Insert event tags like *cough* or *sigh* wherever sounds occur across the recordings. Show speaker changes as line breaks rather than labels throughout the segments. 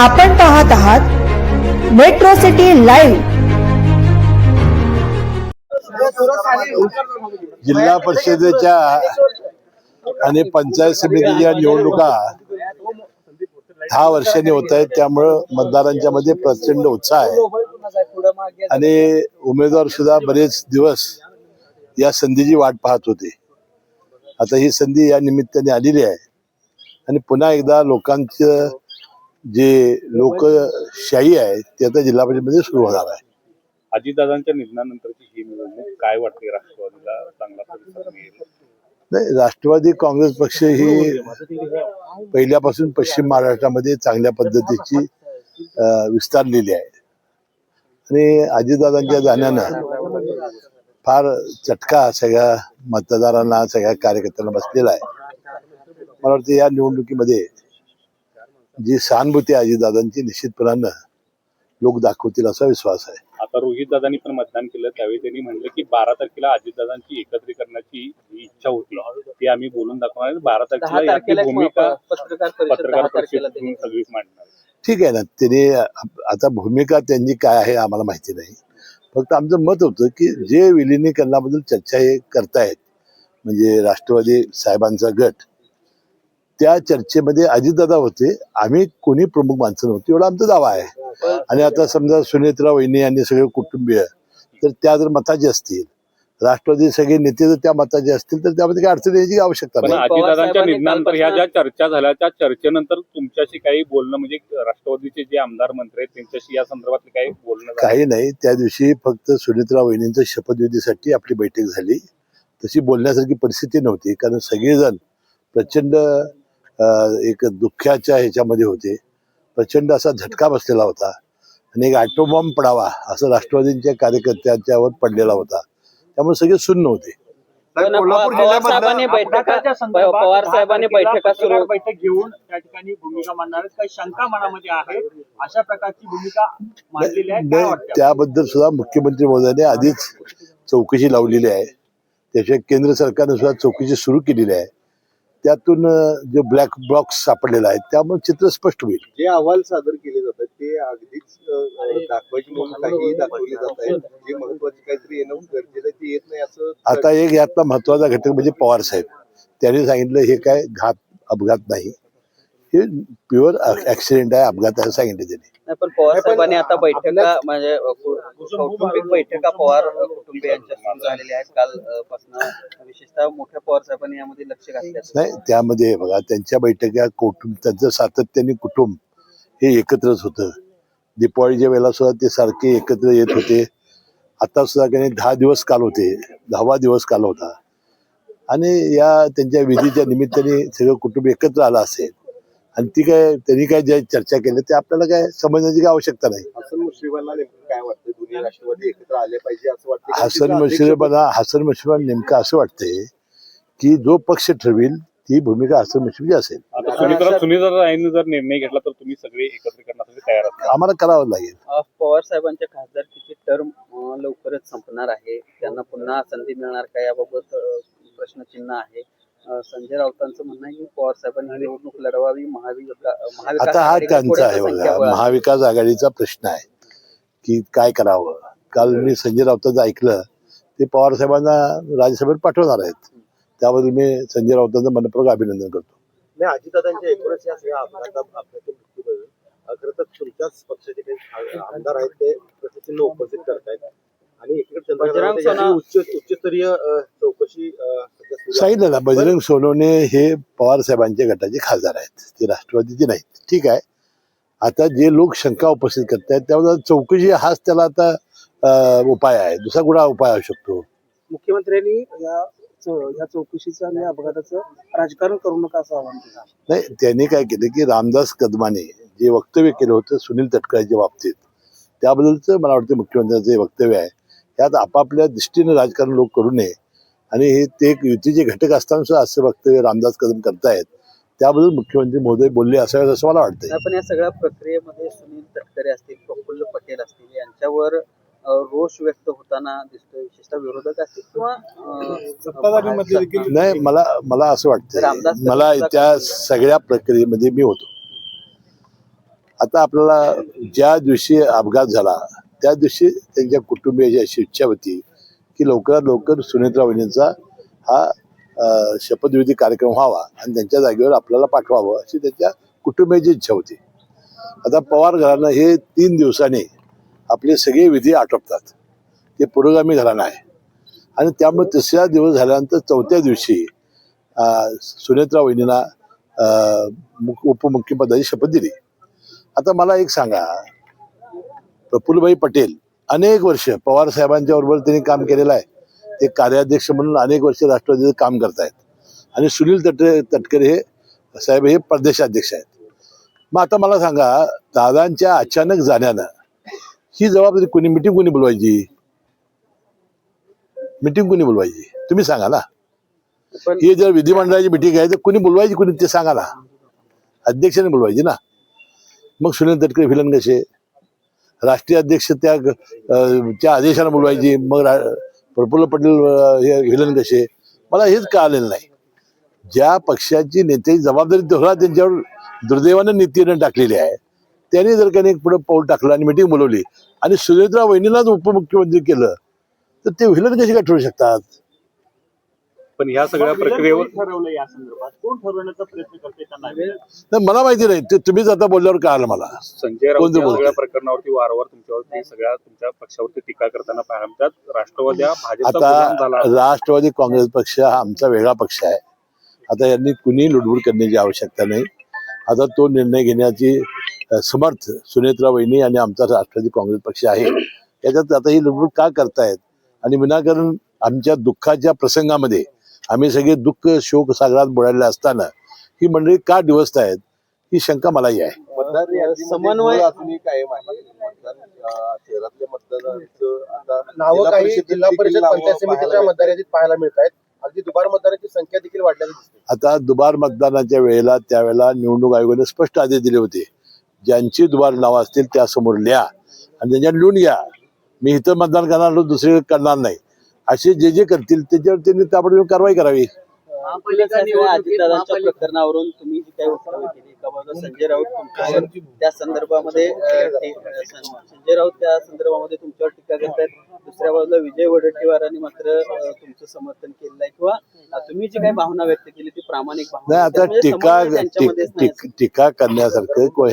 आपण पाहत आहात मेट्रो सिटी लाईव्ह
जिल्हा परिषदेच्या आणि पंचायत समितीच्या निवडणुका दहा वर्षांनी होत आहेत. त्यामुळं मतदारांच्या मध्ये प्रचंड उत्साह आहे. आणि उमेदवार सुद्धा बरेच दिवस या संधीची वाट पाहत होते. आता ही संधी या निमित्ताने आलेली आहे. आणि पुन्हा एकदा लोकांचं जे लोकशाही आहे ते आता जिल्हा परिषदेमध्ये सुरू होणार आहे.
अजितदादांच्या निधनानंतरची ही निवडणूक काय वाटते राष्ट्रवादीला? चांगला प्रतिसाद मिळेल.
नाही राष्ट्रवादी काँग्रेस पक्ष ही पहिल्यापासून पश्चिम महाराष्ट्रामध्ये चांगल्या पद्धतीची विस्तारलेली आहे. आणि अजितदादांच्या जाण्यानं फार चटका सगळ्या मतदारांना सगळ्या कार्यकर्त्यांना बसलेला आहे. मला वाटतं या निवडणुकीमध्ये जी सहानुभूती अजितदादांची निश्चितपणानं लोक दाखवतील असा विश्वास आहे
आता रोहित दादांनी पण मतदान केलं त्यावेळी त्यांनी म्हणलं की बारा तारखेला अजितदादांची एकत्रीकरणाची इच्छा होती ती आम्ही बोलून दाखवणार. बारा तारखेला भूमिका
पत्रकार परिषद
सगळीच मांडणार.
ठीक आहे ना त्याने आता भूमिका त्यांची काय आहे आम्हाला माहिती नाही फक्त आमचं मत होतं की जे विलिनीकरणाबद्दल चर्चा हे करतायत म्हणजे राष्ट्रवादी साहेबांचा गट त्या चर्चेमध्ये अजितदादा होते. आम्ही कोणी प्रमुख माणसं नव्हती. एवढा आमचा दावा आहे. आणि आता समजा सुनेत्रा वहिनी आणि सगळे कुटुंबीय तर त्या जर मताचे असतील राष्ट्रवादी सगळे नेते जर त्या मताचे असतील तर त्यामध्ये काही अडचण यायची आवश्यकता नाही.
अजितदादांच्या निधनानंतर ह्या ज्या चर्चा झाल्या त्या चर्चेनंतर तुमच्याशी काही बोलणं म्हणजे राष्ट्रवादीचे जे आमदार मंत्री आहेत त्यांच्याशी या संदर्भात काही बोलणं?
काही नाही. त्या दिवशी फक्त सुनित्रा वहिनींच्या शपथविधीसाठी आपली बैठक झाली. तशी बोलण्यासारखी परिस्थिती नव्हती. कारण सगळेजण प्रचंड एक दुःखाच्या ह्याच्यामध्ये होते. प्रचंड असा झटका बसलेला होता आणि एक ॲटोबॉम्ब पडावा असं राष्ट्रवादींच्या कार्यकर्त्यांच्यावर पडलेला होता. त्यामुळे सगळे सुन्न होते.
पवार साहेबांनी बैठका पवार साहेबांनी बैठका सुरू
बैठक घेऊन त्या ठिकाणी भूमिका मांडणार काही शंका मनामध्ये आहे? अशा प्रकारची भूमिका मांडलेली आहे.
त्याबद्दल सुद्धा मुख्यमंत्री महोदयाने आधीच चौकशी लावलेली आहे. त्याशिवाय केंद्र सरकारने सुद्धा चौकशी सुरू केलेली आहे. त्यातून जो ब्लॅक बॉक्स सापडलेला आहे त्यामुळे चित्र स्पष्ट होईल.
जे अहवाल सादर केले जातात ते अगदीच दाखवायची म्हणून काही दाखवले जात आहेत. जे महत्त्वाचे काहीतरी येणं गरजेचं आहे ते येत नाही असं
आता एक यातला महत्त्वाचा घटक म्हणजे पवार साहेब. त्यांनी सांगितलं हे काय घात अपघात नाही. हे प्युअर ऍक्सिडेंट आहे अपघात आहे असं सांगितलं त्यांनी.
पण पवार साहेबांनी आता बैठका म्हणजे कौटुंबिक बैठका पवार कुटुंबियांच्या सुरू झालेल्या आहेत. काल अ, पासनं विशेषतः मोठ्या पवार साहेबांनी यामध्ये लक्ष घातल्याचं
नाही त्यामध्ये बघा त्यांच्या बैठका कुटुंब त्यांचं सातत्याने कुटुंब हे एकत्रच होतं. दीपावलीच्या वेळेला सुद्धा ते सारखे एकत्र येत होते. आता सुद्धा काही दहा दिवस काल होते. दहावा दिवस काल होता. आणि या त्यांच्या विधीच्या निमित्ताने सगळं कुटुंब एकत्र आलं असेल. आणि ती काय त्यांनी काय ज्या चर्चा केल्या ते आपल्याला काय समजण्याची काय आवश्यकता नाही.
हसन मुश्रीफांना नेमकं काय वाटतं दोन्ही राष्ट्रवादी एकत्र आले पाहिजे असं वाटतं का?
हसन
तिथं
मुश्रीफांना हसन मुश्रीफांना नेमकं असं वाटतंय की जो पक्ष ठरवेल ती भूमिका हसन मुश्रीफची असेल.
आता सुनीता सुनीता राईंनी जर निर्णय घेतला तर तुम्ही सगळे एकत्रीकरणासाठी तयार आहात.
आम्हाला करावं लागेल.
अ, पवार साहेबांच्या खासदारकीची टर्म लवकरच संपणार आहे. त्यांना पुन्हा संधी मिळणार का याबाबत अ, प्रश्नचिन्ह आहे. संजय राऊतांचं म्हणणं आहे की पवार साहेबांनी ही निवडणूक लढवावी महाविका महाविकास
आता हा त्यांचा आहे बघा. महाविकास आघाडीचा प्रश्न आहे की काय करावं? काल मी संजय राऊतांचं ऐकलं ते पवार साहेबांना राज्यसभेत पाठवणार आहेत. त्याबद्दल मी संजय राऊतांचं मनपूर्वक अभिनंदन करतो.
नाही अजितदादांच्या एकूणच या सगळ्या अपघाता अपघाती मृत्यूबद्दल अ, खरं तर तुमच्याच पक्षाचे काही आमदार आहेत ते प्रतिचिन्ह उपस्थित करतायत. आणि एकीकडे
बजरंग
उच्च उच्चस्तरीय अ, चौकशी अ, सध्या सुरू आहे.
सांगितलं ना बजरंग सोनवणे हे पवार साहेबांच्या गटाचे खासदार आहेत. ते राष्ट्रवादीचे नाहीत. ठीक आहे. आता जे लोक शंका उपस्थित करतायत त्यामध्ये चौकशी हाच त्याला आता अं, उपाय आहे. दुसरा कुठला उपाय असू शकतो?
मुख्यमंत्र्यांनी या चौ- या चौकशीचं आणि अपघाताचं राजकारण करू नका असं आवाहन केलं.
नाही त्यांनी काय केलं की रामदास कदमाने जे वक्तव्य केलं होतं सुनील तटकरेच्या बाबतीत त्याबद्दलचं मला वाटतं मुख्यमंत्र्यांचं हे वक्तव्य आहे त्यात आपापल्या दृष्टीने राजकारण लोक करू नये. आणि हे ते एक युतीचे घटक असताना सुद्धा असं वक्तव्य रामदास कदम करतायत. त्याबद्दल मुख्यमंत्री महोदय बोलले असावेत असं मला वाटतंय.
नाही, पण या सगळ्या प्रक्रियेमध्ये सुनील तटकरे असतील प्रफुल्ल पटेल असतील यांच्यावर रोष व्यक्त होताना दिसतोय. विशेषतः विरोधक असतील किंवा
नाही मला मला असं वाटतं मला त्या सगळ्या प्रक्रियेमध्ये मी होतो. आता आपल्याला ज्या दिवशी अपघात झाला त्या दिवशी त्यांच्या कुटुंबियाची अशी इच्छा होती की लवकरात लवकर सुनेत्रा वहिनींचा हा शपथविधी कार्यक्रम व्हावा आणि त्यांच्या जागेवर आपल्याला पाठवावं अशी त्यांच्या कुटुंबियाची इच्छा होती. आता पवार घराणं हे तीन दिवसांनी आपले सगळे विधी आटोपतात. ते पुरोगामी घराणं आहे. आणि त्यामुळे तिसरा दिवस झाल्यानंतर चौथ्या दिवशी सुनेत्रा वहिनींना अं, उपमुख्यपदाची शपथ दिली. आता मला एक सांगा प्रफुल्लभाई पटेल अनेक वर्ष पवार साहेबांच्या बरोबर त्यांनी काम केलेलं आहे. ते कार्याध्यक्ष म्हणून अनेक वर्ष राष्ट्रवादीचं काम करतायत. आणि सुनील तटरे तटकरे हे साहेब हे प्रदेशाध्यक्ष आहेत. मग आता मला सांगा दादांच्या अचानक जाण्यानं ही जबाबदारी कोणी मिटिंग कोणी बोलवायची? मिटिंग कोणी बोलवायची? तुम्ही सांगा ना. ही जर विधिमंडळाची मिटिंग आहे तर कोणी बोलवायची कोणी ते सांगा ना. अध्यक्षाने बोलवायची ना. मग सुनील तटकरे विलन कसे? राष्ट्रीय अध्यक्ष त्या त्या आदेशानं बोलवायची. मग रा- प्रफुल्ल पटेल हे हिलन कसे? मला हेच कळालेलं नाही. ज्या पक्षाची नेत्याची जबाबदारी धोरा त्यांच्यावर दुर्दैवानं नीतीनं टाकलेली आहे. त्यांनी जर काही पुढे पाऊल टाकलं आणि मिटिंग बोलवली आणि सुरेंद्र वहिनीलाच उपमुख्यमंत्री केलं तर ते व्हिलन कसे काय ठरू शकतात?
पण ह्या सगळ्या प्रक्रियेवर
ठरवलं या संदर्भात? कोण ठरवण्याचा प्रयत्न करते त्यांना?
नाही मला माहिती नाही. ते तुम्हीच आता बोलल्यावर कळालं मला.
संजय राऊत
कोणतं
या
बोलतंय?
सगळ्या प्रकरणावरती वारंवार तुमच्यावरती सगळ्या तुमच्या पक्षावरती टीका करताना पाहायला मिळतात. राष्ट्रवादी हा भाजपचा गुलाम झाला
आता राष्ट्रवादी काँग्रेस पक्ष हा आमचा वेगळा पक्ष आहे. आता यांनी कुणी लुडबुड करण्याची आवश्यकता नाही. आता तो निर्णय घेण्याची अ, समर्थ सुनेत्रा वहिनी आणि आमचा राष्ट्रवादी काँग्रेस पक्ष आहे. याच्यात आता ही लुडबुड का करतायत? आणि विनाकारण आमच्या दुःखाच्या प्रसंगामध्ये आम्ही सगळे दुःख शोक सागरात बुडालेले असताना ही मंडळी का डिवसतायत ही शंका मलाही आहे.
समन्वय-
नावं काही जिल्हा परिषद पंचायत समितीच्या. मतदार यादीत पाहायला मिळत आहेत अगदी दुबार मतदारांची संख्या देखील वाढल्याचं दिसते
आता दुबार मतदानाच्या वेळेला त्यावेळेला निवडणूक आयोगाने स्पष्ट आदेश दिले होते. ज्यांची दुबार नावं असतील त्यासमोर लिहा आणि त्यांच्यात लिहून घ्या मी इथं मतदान करणार दुसरीकडे करणार नाही. असे जे जे करतील त्याच्यावर त्यांनी ताबडतोब कारवाई करावी
अजितदादांच्या प्रकरणावरून तुम्ही जी काही वक्तव्य केली का बाबा संजय राऊत तुमच्यावर त्या संदर्भामध्ये ते- संजय राऊत त्या संदर्भामध्ये तुमच्यावर टीका करतायत दुसऱ्या बाजूला विजय वडेट्टीवारांनी मात्र अं, तुमचं समर्थन केलेलं आहे किंवा अं, तुम्ही जी काही भावना व्यक्त केली ती प्रामाणिक भावना
नाही
आहे.
आता
त्यामुळे
टीका
समन्वय त्यांच्यामध्येच
टीक-
नाही
टीक- टीका करण्यासारखं कोण?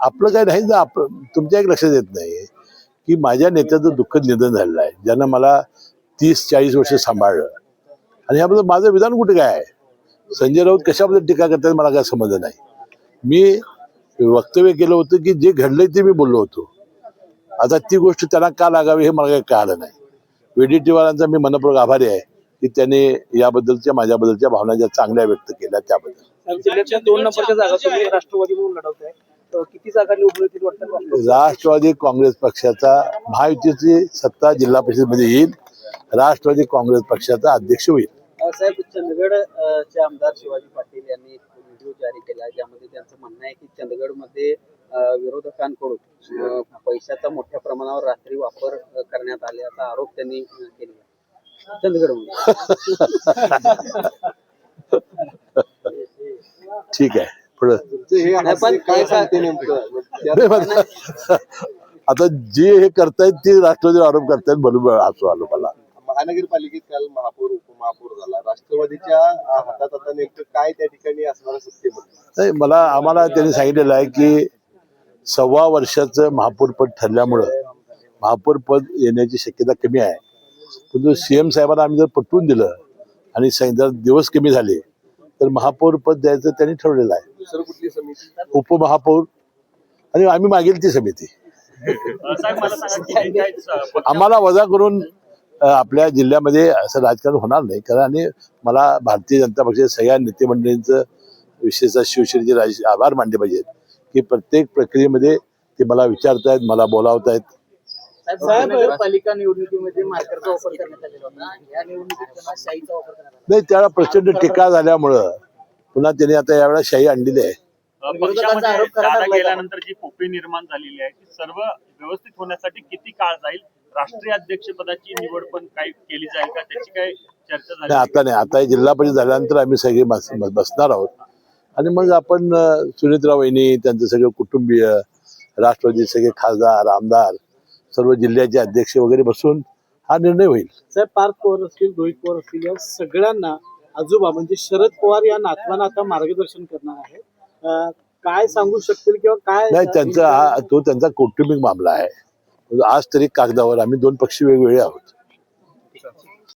आपलं काही नाही ना आप तुमच्या एक लक्षात येत नाही की माझ्या नेत्याचं दुःखद निधन झालेलं आहे ज्यानं मला तीस चाळीस वर्ष सांभाळलं. आणि ह्याबद्दल माझं विधान कुठे काय आहे? संजय राऊत कशाबद्दल टीका करतात मला काय समज नाही. मी वक्तव्य केलं होतं की जे घडलंय ते मी बोललो होतो. आता ती गोष्ट त्यांना का लागावी हे मला काही कळालं नाही. वेडिटीवारांचा मी मनपूर्वक आभारी आहे की त्याने याबद्दलच्या माझ्याबद्दलच्या भावना ज्या चांगल्या व्यक्त केल्या त्याबद्दल.
दोन नंबरच्या जागा तुम्ही राष्ट्रवादी म्हणून लढवताय. तर किती जागा निवडून येतील वाटतं?
राष्ट्रवादी काँग्रेस पक्षाचा महायुतीची सत्ता जिल्हा परिषदेमध्ये येईल. राष्ट्रवादी काँग्रेस पक्षाचा अध्यक्ष होईल.
साहेब चंदगड अं, चे आमदार शिवाजी पाटील यांनी एक व्हिडिओ जारी केला ज्यामध्ये त्यांचं म्हणणं आहे की चंदगडमध्ये अं, विरोधकांकडून पैशाचा मोठ्या प्रमाणावर रात्री वापर करण्यात आल्याचा आरोप त्यांनी केला चंदगडमध्ये.
ठीक आहे. पुढं. *laughs* आता जे हे करतायत ते राष्ट्रवादी आरोप करतायत म्हणून हसू आलो मला.
महानगरपालिकेत काल महापौर उपमहापौर झाला. राष्ट्रवादीच्या हातात आता नेमकं काय त्या ठिकाणी असणार सत्तेमध्ये
नाही मला आम्हाला त्यांनी सांगितलेलं आहे की सव्वा वर्षाचं महापौर पद ठरल्यामुळं महापौर पद येण्याची शक्यता कमी आहे. पण सीएम साहेबांना आम्ही जर पटवून दिलं आणि स- जर दिवस कमी झाले तर महापौर पद द्यायचं त्यांनी ठरवलेलं आहे.
दुसरं कुठली समिती?
उपमहापौर आणि आम्ही मागेल ती समिती.
स-
आम्हाला वजा करून आपल्या जिल्ह्यामध्ये असं राजकारण होणार नाही. कारण आणि मला भारतीय जनता पक्षाच्या सगळ्या नेते मंडळींचं विशेषतः शिवसेनेचे राज आभार मानले पाहिजेत की प्रत्येक प्रक्रियेमध्ये ते मला विचारतायत मला बोलावतायत.
महानगरपालिका निवडणुकीमध्ये मार्करचा वापर करण्यात आलेला होता. या निवडणुकीत पुन्हा शाईचा वापर करण्यात आला.
नाही त्याला प्रचंड टीका झाल्यामुळं पुन्हा त्यांनी आता यावेळेला शाही आणलेली आहे.
पक्षामध्ये? गेल्यानंतर जी पोकळी निर्माण झालेली आहे ती सर्व व्यवस्थित होण्यासाठी किती काळ जाईल राष्ट्रीय अध्यक्षपदाची निवड पण काय केली जाईल का? त्याची काय चर्चा झाली?
नाही आता नाही. आता हे जिल्हा परिषद झाल्यानंतर आम्ही सगळे बस- बसणार आहोत. आणि मग आपण अ, सुनेत्रा वहिनी त्यांचं सगळं कुटुंबीय राष्ट्रवादी सगळे खासदार आमदार सर्व जिल्ह्याचे अध्यक्ष वगैरे बसून हा निर्णय होईल.
साहेब पार्थ पवार असतील रोहित पवार असतील या सगळ्यांना आजोबा म्हणजे शरद पवार या नातवांना आता मार्गदर्शन करणार आहे अं, काय सांगू शकतील किंवा काय
नाही त्यांचा हा तो त्यांचा कौटुंबिक मामला आहे. आज तरी कागदावर आम्ही दोन पक्षी वेगवेगळे आहोत.